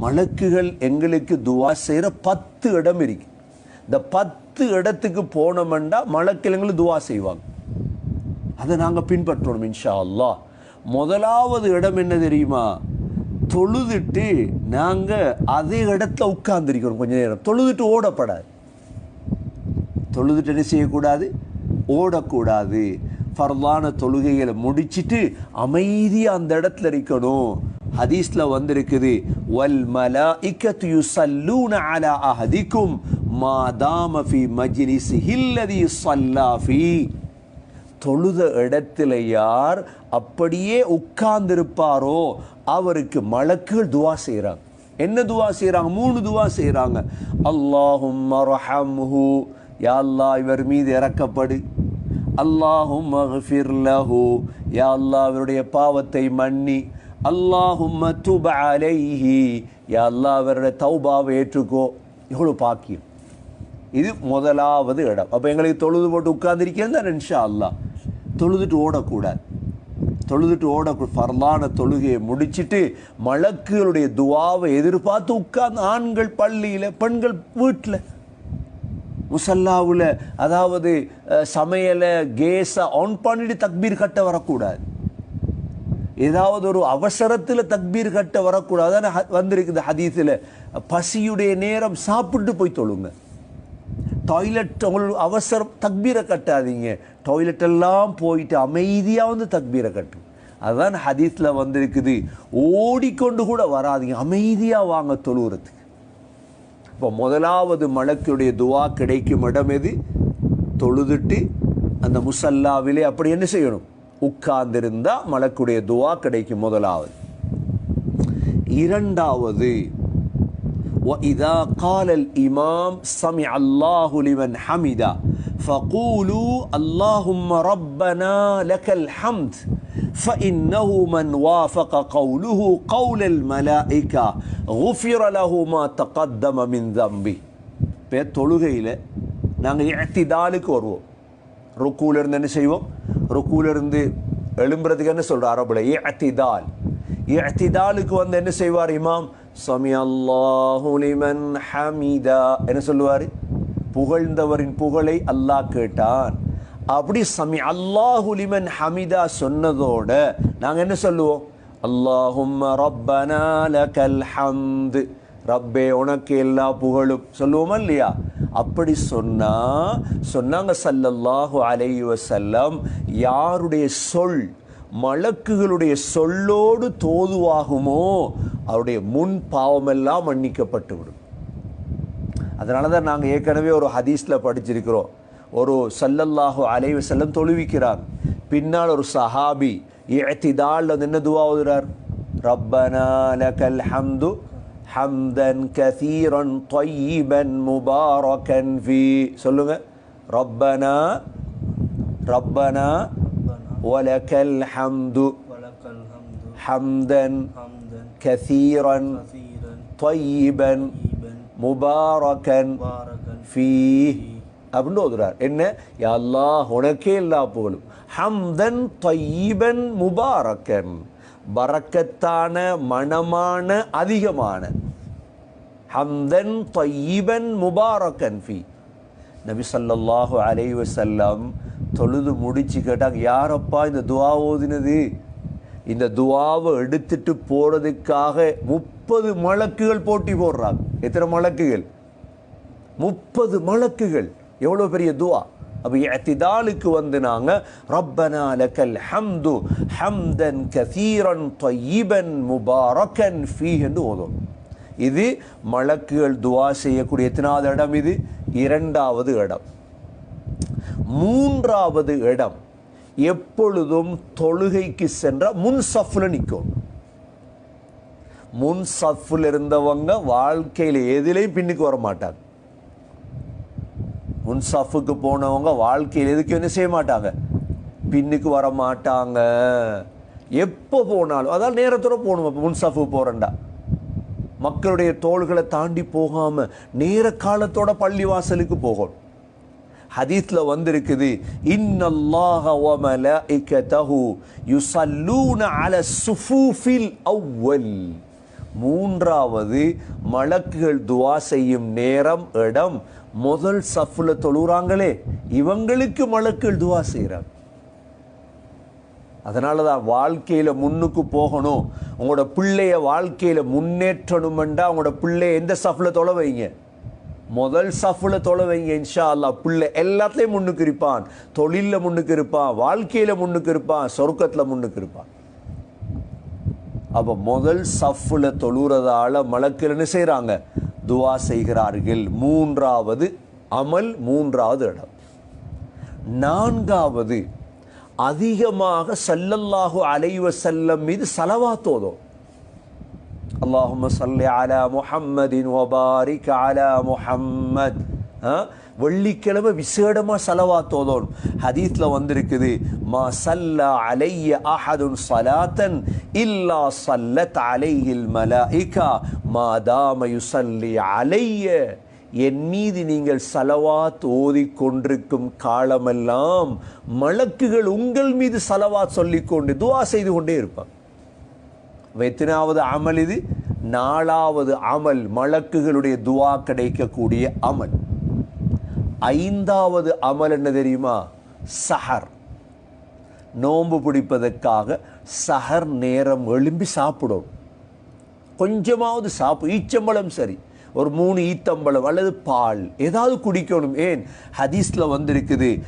மலக்குகள் எங்களுக்கு துவா செய்கிற பத்து இடம் இருக்கு. இந்த பத்து இடத்துக்கு போனோம்னா மலக்குகள் எங்களுக்கு துவா செய்வாங்க. அதை நாங்கள் பின்பற்றணும் இன்ஷா அல்லாஹ் முதலாவது இடம் என்ன தெரியுமா? தொழுதுட்டு நாங்கள் அதே இடத்துல உட்கார்ந்துருக்கிறோம் கொஞ்ச நேரம். தொழுதுட்டு ஓடப்படாது. தொழுதுட்டு என்ன செய்யக்கூடாது? ஓடக்கூடாது. ஃபர்லான தொழுகைகளை முடிச்சிட்டு அமைதியாக அந்த இடத்துல இருக்கணும். ஹதீஸில் வந்திருக்குது வல் மலாஇக்கத்து யுஸல்லூன அலா அஹதிக்கும் மா தாம ஃபி மஜ்லிஸிஹி அல்லதி ஸல்லா ஃபீ தொழுத இடத்துல யார் அப்படியே உட்கார்ந்திருப்பாரோ அவருக்கு மலக்குகள் துவா செய்கிறாங்க என்ன துவா செய்கிறாங்க மூணு துவா செய்கிறாங்க அல்லாஹும் ரஹம்ஹு. யா அல்லாஹ் இவர் மீது இறக்கப்படு. அல்லாஹும் மஃபிர் லஹு. யா அல்லா இவருடைய பாவத்தை மன்னி. அல்லாஹும் துப அலைஹி யா அல்லாஹ் இவருடைய தௌபாவை ஏற்றுக்கோ. எவ்வளோ பாக்கியம். இது முதலாவது இடம். அப்போ எங்களுக்கு தொழுது போட்டு உட்கார்ந்துருக்கேன் தான் இன்ஷா அல்லாஹ் தொழுதுட்டு ஓடக்கூடாது. தொழுதுட்டு ஓட ஃபர்லான தொழுகையை முடிச்சிட்டு மலக்குகளுடைய துவாவை எதிர்பார்த்து உட்கார்ந்து ஆண்கள் பள்ளியில் பெண்கள் வீட்டில் முசல்லாவில் அதாவது சமையலை கேஸை ஆன் பண்ணிட்டு தக்பீர் கட்ட வரக்கூடாது. ஏதாவது ஒரு அவசரத்தில் தக்பீர் கட்ட வரக்கூடாது. வந்திருக்குது ஹதீஸில். பசியுடைய நேரம் சாப்பிட்டு போய் தொழுங்க. டாய்லெட் உங்களுக்கு அவசரம் தக்பீரை கட்டாதீங்க. டாய்லெட் எல்லாம் போயிட்டு அமைதியாக வந்து தக்பீரை கட்டும் அதுதான் ஹதீஸில் வந்திருக்குது. ஓடிக்கொண்டு கூட வராதீங்க. அமைதியாக வாங்க தொழுகிறதுக்கு இப்போ முதலாவது மலக்குடைய துவா கிடைக்கும் இடம் எது? தொழுதுட்டு அந்த முசல்லாவிலே அப்படி என்ன செய்யணும்? உட்கார்ந்திருந்தா மலக்குடைய துவா கிடைக்கும் முதலாவது இரண்டாவது وإذا قال الإمام سمع الله لمن حمده فقولوا اللهم ربنا لك الحمد فإنه من وافق قوله قول الملائكة غفر له ما تقدم من ذنبه இப்போ தொழுகையில் நாங்கள் இழத்திதாலுக்கு வருவோம் ருக்கூல இருந்து என்ன செய்வோம் ருக்கூல எழும்புறதுக்கு என்ன சொல்கிறார் அரபுல இஅத்திதால். இஅத்திதாலுக்கு வந்து என்ன செய்வார் இமாம்? சமி அல்லாஹு லிமன் ஹமீதா. என்ன சொல்லுவார்? புகழ்ந்தவரின் புகழை அல்லாஹ் கேட்டான். அப்படி சமி அல்லாஹு லிமன் ஹமிதா சொன்னதோட நாங்கள் என்ன சொல்லுவோம்? அல்லாஹும் ரப்பனா கல்ஹந்து ஹம்து. ரப்பே உனக்கு எல்லா புகழும். சொல்லுவோமா இல்லையா? அப்படி சொன்னா சொன்னாங்க சல்லல்லாஹு அலைஹி செல்லம் யாருடைய சொல் மலக்குகளுடைய சொல்லோடு தோதுவாகுமோ அவருடைய முன் பாவமெல்லாம் மன்னிக்கப்பட்டு விடும் அதனால தான் நாங்கள் ஏற்கனவே ஒரு ஹதீஸில் படிச்சிருக்கிறோம். ஒரு சல்லல்லாஹு அலைவ செல்லம் தொழுவிக்கிறார் பின்னால் ஒரு சஹாபி இஅ்திதால் வந்து என்ன துவா ஓதுறார் ரப்பனா லகல் ஹம்து ஹம்தன் கதீரன் طيبا முபாரக்கன் ஃபீ சொல்லுங்க ரப்பனா ரப்பனா வலக்கல் ஹம்து ولك الحمد حمدا حمدا كثيرا كثيرا طيبا طيبا முபாரக்கன் مباركا ஃபீ அப்படின்னு ஓதுறார் என்ன யா அல்லாஹ் உனக்கே எல்லா புகழும் ஹம்தன் தையீபன் முபாரக்கன் பறக்கத்தான மணமான அதிகமான. ஹம்தன் தையீபன் முபாரக்கன் ஃபி. நபி சல்லாஹு அலை வஸல்லம் தொழுது முடிச்சு கேட்டாங்க யாரப்பா இந்த துவா ஓதினது? இந்த துவாவை எடுத்துட்டு போகிறதுக்காக முப்பது மலக்குகள் போட்டி போடுறாங்க. எத்தனை மலக்குகள்? முப்பது மலக்குகள். எவ்வளோ பெரிய துவா? அப்போ எத்திதாலுக்கு வந்து நாங்கள் ரப்பனா லக்கல் ஹம்து ஹம்தன் கசீரன் தையிபன் முபாரக்கன் ஃபீ என்று ஓதும் இது மலக்குகள் துவா செய்யக்கூடிய எத்தனாவது இடம் இது? இரண்டாவது இடம். மூன்றாவது இடம் எப்பொழுதும் தொழுகைக்கு சென்ற முன் சஃபில் நிற்கும் முன் சஃபில் இருந்தவங்க வாழ்க்கையில் எதிலையும் பின்னுக்கு வர மாட்டாங்க முன்சாஃபுக்கு போனவங்க வாழ்க்கையில் எதுக்கு என்ன செய்ய மாட்டாங்க? பின்னுக்கு வர மாட்டாங்க. எப்போ போனாலும் அதாவது நேரத்தோட போகணும் இப்போ முன்சாஃபுக்கு போகிறேன்டா மக்களுடைய தோள்களை தாண்டி போகாமல் நேர காலத்தோட பள்ளி வாசலுக்கு போகணும். ஹதீஸ்ல வந்திருக்குது இன்னல்லாஹ வ மலாயிகதஹு யுஸல்லூன அல சுஃபூஃபில் அவ்வல். மூன்றாவது மலக்குகள் துவா செய்யும் நேரம் இடம். முதல் சஃப்ல தொழுகிறாங்களே இவங்களுக்கு மலக்குகள் துவா செய்கிறாங்க அதனால தான் வாழ்க்கையில் முன்னுக்கு போகணும். உங்களோட பிள்ளைய வாழ்க்கையில் முன்னேற்றணுமெண்டா உங்களோட பிள்ளைய எந்த சஃப்ல தொலை வைங்க? முதல் சஃபில் தொலை வைங்க இன்ஷா அல்லாஹ் பிள்ளை எல்லாத்துலேயும் முன்னுக்கு இருப்பான். தொழிலில் முன்னுக்கு இருப்பான் வாழ்க்கையில் முன்னுக்கு இருப்பான் சொர்க்கத்தில் முன்னுக்கு இருப்பான். அப்போ முதல் சஃப்பில் தொழுறதால மலக்கள் என்ன செய்கிறாங்க துவா செய்கிறார்கள். மூன்றாவது அமல் மூன்றாவது இடம். நான்காவது அதிகமாக சல்லல்லாஹு அலைவ செல்லம் மீது செலவாத்தோதும் அல்லாஹும சல்லி அலா முஹம்மதின் ஒபாரிக் அலா முஹம்மத். வெள்ளிக்கிழமை விசேடமாக செலவாத்தோதோன் ஹதீத்தில் வந்திருக்குது மா சல்லா அலைய அஹதுன் சலாத்தன் இல்லா சல்லத் அலையில் மலாயிகா மா தாம சல்லி அலைய என் மீது நீங்கள் சலவாத் ஓதிக்கொண்டிருக்கும் காலமெல்லாம் மலக்குகள் உங்கள் மீது சலவாத் சொல்லிக்கொண்டு துவா செய்து கொண்டே இருப்பாங்க. எத்தனாவது அமல் இது? நாலாவது அமல் மலக்குகளுடைய துவா கிடைக்கக்கூடிய அமல். ஐந்தாவது அமல் என்ன தெரியுமா? சஹர். நோன்பு பிடிப்பதற்காக சகர் நேரம் எழும்பி சாப்பிடும். கொஞ்சமாவது சாப்பிடும் ஈச்சம்பழம் சரி. ஒரு மூணு ஈத்தம்பழம் அல்லது பால் ஏதாவது குடிக்கணும். ஏன்? ஹதீஸில் வந்திருக்குது.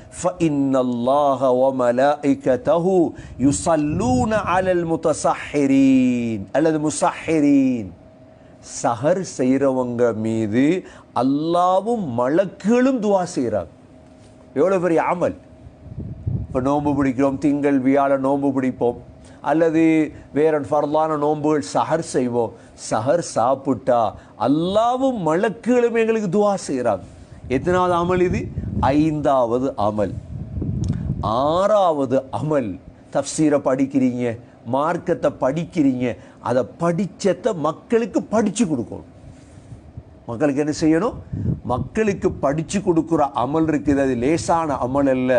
அல்லது முசஹரீன் சஹர் செய்கிறவங்க மீது அல்லாவும் மலக்குகளும் துவா செய்கிறாங்க எவ்வளோ பெரிய அமல். இப்போ நோன்பு பிடிக்கிறோம் திங்கள் வியாழ நோன்பு பிடிப்போம். அல்லது வேற ஃபர்லான நோன்புகள் சஹர் செய்வோம். சஹர் சாப்பிட்டா அல்லாவும் மலக்குகளும் எங்களுக்கு துவா செய்கிறாங்க. எத்தனாவது அமல் இது? ஐந்தாவது அமல். ஆறாவது அமல். தப்சீரை படிக்கிறீங்க மார்க்கத்தை படிக்கிறீங்க அதை படித்தத்தை மக்களுக்கு படித்து கொடுக்கணும். மக்களுக்கு என்ன செய்யணும்? மக்களுக்கு படித்து கொடுக்குற அமல் இருக்குது. அது லேசான அமல் அல்ல.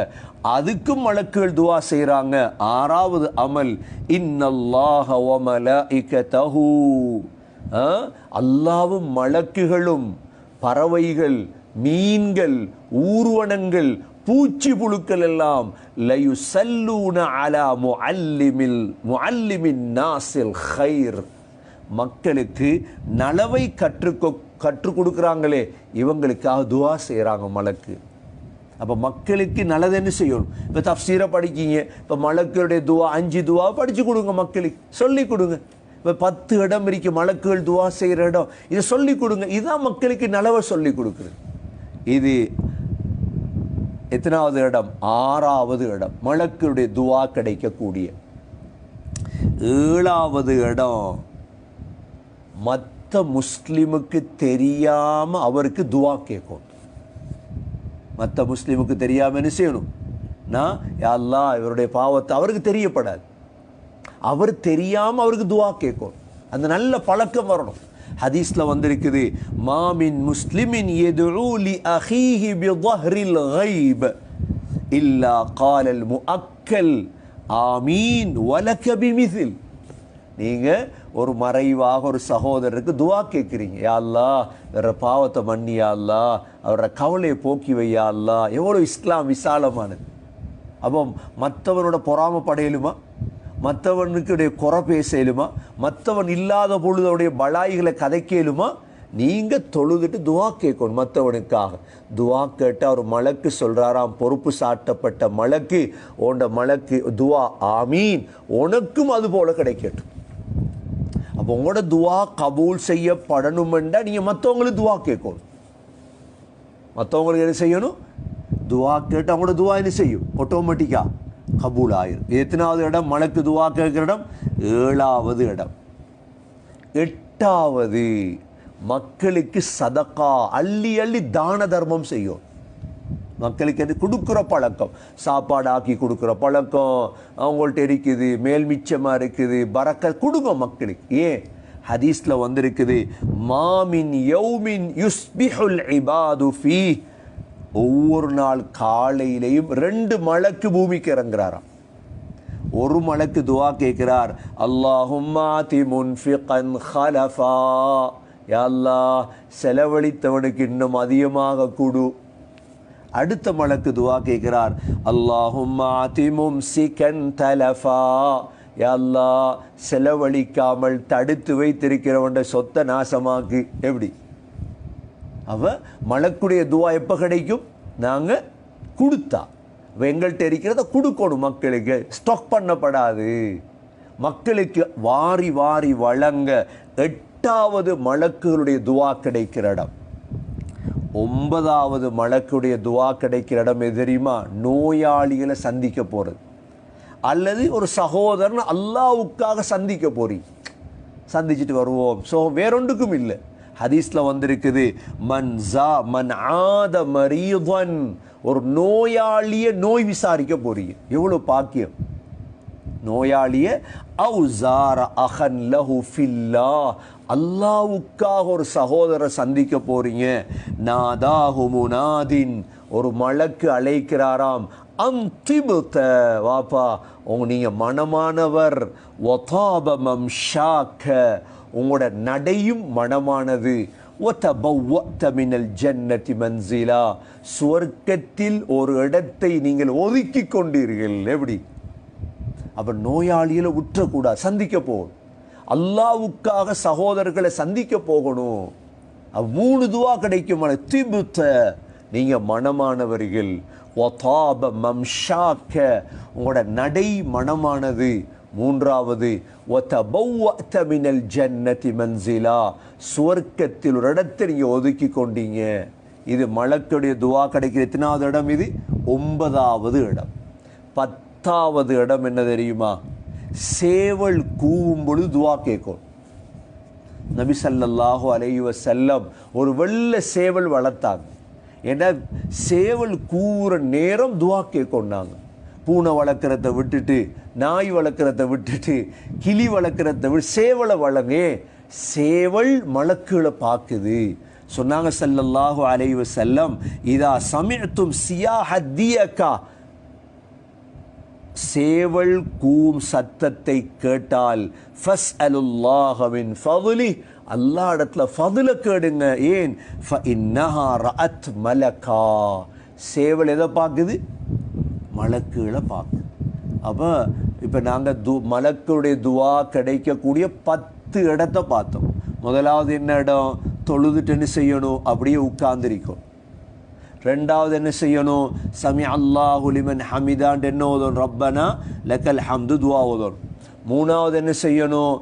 அதுக்கும் மலக்குகள் துவா செய்கிறாங்க ஆறாவது அமல் இன்னல்லாஹ வ மலாயிகதஹு. ஆ? அல்லாவும் மலக்குகளும் பறவைகள் மீன்கள் ஊர்வனங்கள் பூச்சி புழுக்கள் எல்லாம் லயுசல்லூன அலா முஅல்லிமில் முஅல்லிமின் நாசில் ஹைர் மக்களுக்கு நலவை கற்றுக்கொ கற்றுக் கொடுக்குறாங்களே இவங்களுக்காக துவா செய்கிறாங்க மலக்கு. அப்போ மக்களுக்கு நல்லது என்ன செய்யணும்? இப்போ தப்சீரை படிக்கீங்க இப்போ மலக்களுடைய துவா அஞ்சு துவா படித்து கொடுங்க மக்களுக்கு. சொல்லி கொடுங்க. இப்போ பத்து இடம் இருக்கு மலக்குகள் துவா செய்கிற இடம் இதை சொல்லி கொடுங்க. இதுதான் மக்களுக்கு நலவை சொல்லி கொடுக்குறது இது எத்தனாவது இடம்? ஆறாவது இடம். மலக்குடைய துவா கிடைக்கக்கூடிய. ஏழாவது இடம் மற்ற முஸ்லீமுக்கு தெரியாமல் அவருக்கு துவா கேட்கும். மற்ற முஸ்லீமுக்கு தெரியாமல் என்ன செய்யணும்? நான் அல்லா இவருடைய பாவத்தை அவருக்கு தெரியப்படாது. அவர் தெரியாமல் அவருக்கு துவா கேட்கும். அந்த நல்ல பழக்கம் வரணும். ஹதீஸில் வந்திருக்குது மாமின் முஸ்லிமின் எதிரூலி அஹீஹி பில் ஹைப் இல்லா காலல் முஅக்கல். ஆமீன் வலக்கபி மிசில் நீங்கள் ஒரு மறைவாக ஒரு சகோதரருக்கு துவா கேட்குறீங்க. யா வேற பாவத்தை மன்னி யா அவரோட கவலையை போக்கி வையா எவ்வளோ இஸ்லாம் விசாலமானது. அப்போ மற்றவனோட பொறாமப்படையலுமா? மற்றவனுக்குடைய குறை பேசலுமா? மற்றவன் இல்லாத பொழுதோடைய பலாய்களை கதைக்கலுமா? நீங்கள் தொழுதுட்டு துவா கேட்கணும் மற்றவனுக்காக. துவா கேட்டு அவர் மலக்கு சொல்கிறாராம் பொறுப்பு சாட்டப்பட்ட மலக்கு. ஓண்ட மலக்கு துவா ஆமீன். உனக்கும் அது போல் கிடைக்கட்டும். உங்களோட துவா கபூல் செய்யப்படணுமெண்டா நீங்கள் மற்றவங்களுக்கு துவா கேட்கணும். மற்றவங்களுக்கு என்ன செய்யணும்? துவா கேட்டு அவங்களோட துவா என்ன செய்யும்? ஆட்டோமேட்டிக்காக கபூல் ஆயிரும் எத்தனாவது இடம்? மலக்கு துவா கேட்குற இடம்? ஏழாவது இடம். எட்டாவது மக்களுக்கு சதக்கா அள்ளி அள்ளி தான தர்மம் செய்யும். மக்களுக்கு அது கொடுக்குற பழக்கம். சாப்பாடு ஆக்கி கொடுக்குற பழக்கம். அவங்கள்ட்ட இருக்குது மேல் மிச்சமாக இருக்குது பறக்க கொடுங்க மக்களுக்கு. ஏன்? ஹதீஸ்ல வந்திருக்குது மாமின் யௌமின் யுஸ்பிஹுல் இபாது ஃபீ. ஒவ்வொரு நாள் காலையிலையும் ரெண்டு மலைக்கு பூமிக்கு இறங்குறாராம். ஒரு மலைக்கு துவா கேட்கிறார் அல்லாஹும்மாதி முன்ஃபிகன் ஹலஃபா யா அல்லாஹ் செலவழித்தவனுக்கு இன்னும் அதிகமாக கொடு. அடுத்த மலக்கு துவா கேட்கிறார். அல்லாஹும்மாதி மும்சிகன் தலஃபா. அல்லாஹ் செலவழிக்காமல் தடுத்து வைத்திருக்கிறவன் சொத்தை நாசமாக்கு. எப்படி? அவ மலக்குடைய துவா எப்போ கிடைக்கும்? நாங்கள் கொடுத்தா. எங்கள்கிட்ட இருக்கிறத கொடுக்கணும் மக்களுக்கு. ஸ்டாக் பண்ணப்படாது. மக்களுக்கு வாரி வாரி வழங்க எட்டாவது மலக்குகளுடைய துவா கிடைக்கிற இடம். ஒன்பதாவது மலக்குடைய துவா கிடைக்கிற இடம் எது தெரியுமா? நோயாளிகளை சந்திக்க போகிறது அல்லது ஒரு சகோதரன் அல்லாவுக்காக சந்திக்க போறீங்க சந்திச்சுட்டு வருவோம். ஸோ வேறொன்றுக்கும் இல்லை. ஹதீஸில் வந்திருக்குது மன் ஜா மன் ஆத மரீவன் ஒரு நோயாளிய நோய் விசாரிக்க போறீங்க எவ்வளோ பாக்கியம். நோயாளிய அவுசார அஹன் லஹு ஃபில்லா. அல்லாவுக்காக ஒரு சகோதரை சந்திக்க போறீங்க. நாதாஹு முனாதின் ஒரு மலக்கு அழைக்கிறாராம். அந்திபுத்த வாப்பா உங்க நீங்கள் மனமானவர். ஒதாபமம் ஷாக்க உங்களோட நடையும் மனமானது. ஒத்தபவ்வத்த மினல் ஜன்னதி மன்சிலா சுவர்க்கத்தில் ஒரு இடத்தை நீங்கள் ஒதுக்கி கொண்டீர்கள். எப்படி? அப்போ நோயாளியில் உற்றக்கூடாது சந்திக்க போகும் அல்லாவுக்காக சகோதரர்களை சந்திக்க போகணும். மூணு துவா கிடைக்கும். திபுத்த நீங்கள் மனமானவர்கள். ஒதாப மம்ஷாக்க உங்களோட நடை மனமானது. மூன்றாவது ஒத்தபவ்வத்த மினல் ஜன்னதி மன்சிலா. சுவர்க்கத்தில் ஒரு இடத்தை நீங்கள் ஒதுக்கி கொண்டீங்க. இது மலக்குடைய துவா கிடைக்கிற எத்தனாவது இடம் இது? ஒன்பதாவது இடம். பத்தாவது இடம் என்ன தெரியுமா? சேவல் கூவும் பொழுது துவா கேட்கும். நபி ஸல்லல்லாஹு அலையுவ செல்லம் ஒரு வெள்ள சேவல் வளர்த்தாங்க. ஏன்னா சேவல் கூவுற நேரம் துவா கேட்கொண்டாங்க பூனை வளர்க்குறத விட்டுட்டு நாய் வளர்க்குறத விட்டுட்டு கிளி வளர்க்குறத விட்டு சேவலை வளங்க சேவல் மலக்குகளை பார்க்குது. சொன்னாங்க ஸல்லல்லாஹு அலைஹி செல்லம் இதா சமிஅத்தும் சியாஹத்தியக்கா சேவல் கூம் சத்தத்தை கேட்டால் ஃபஸ் அலுல்லாஹவின் ஃபவுலி அல்லா இடத்துல ஃபதுல கேடுங்க. ஏன்? ஃப இன்னஹா ரஅத் மலக்கா. சேவல் எதை பார்க்குது? மலக்குகளை பார்க்குது. அப்போ இப்போ நாங்கள் து மலக்குடைய துவா கிடைக்கக்கூடிய பத்து இடத்த பார்த்தோம். முதலாவது என்ன இடம்? தொழுதுட்டு என்ன செய்யணும்? அப்படியே உட்கார்ந்திருக்கும். ரெண்டாவது என்ன செய்யணும்? சமி அல்லாஹுலிமன் ஹமிதான் என்ன ஓதணும்? ரப்பனா லக்கல் ஹம்து துவா ஓதணும். மூணாவது என்ன செய்யணும்?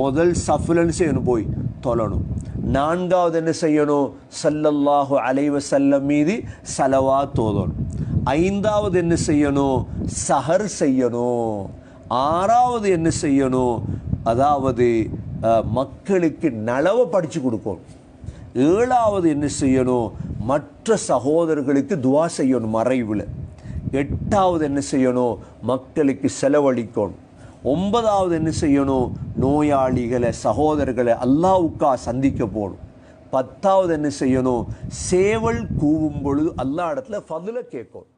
முதல் சஃபுலன்னு செய்யணும்? போய் தொழணும். நான்காவது என்ன செய்யணும்? சல்லல்லாஹு அலைவ செல்லம் மீது சலவா ஓதணும். ஐந்தாவது என்ன செய்யணும்? சஹர் செய்யணும். ஆறாவது என்ன செய்யணும்? அதாவது மக்களுக்கு நலவை படித்து கொடுக்கணும். ஏழாவது என்ன செய்யணும்? மற்ற சகோதரர்களுக்கு துவா செய்யணும் மறைவில். எட்டாவது என்ன செய்யணும்? மக்களுக்கு செலவழிக்கணும். ஒன்பதாவது என்ன செய்யணும்? நோயாளிகளை சகோதரர்களை அல்லாவுக்கா சந்திக்க போகணும். பத்தாவது என்ன செய்யணும்? சேவல் கூவும் பொழுது அல்லா இடத்துல ஃபதுல கேட்கணும்.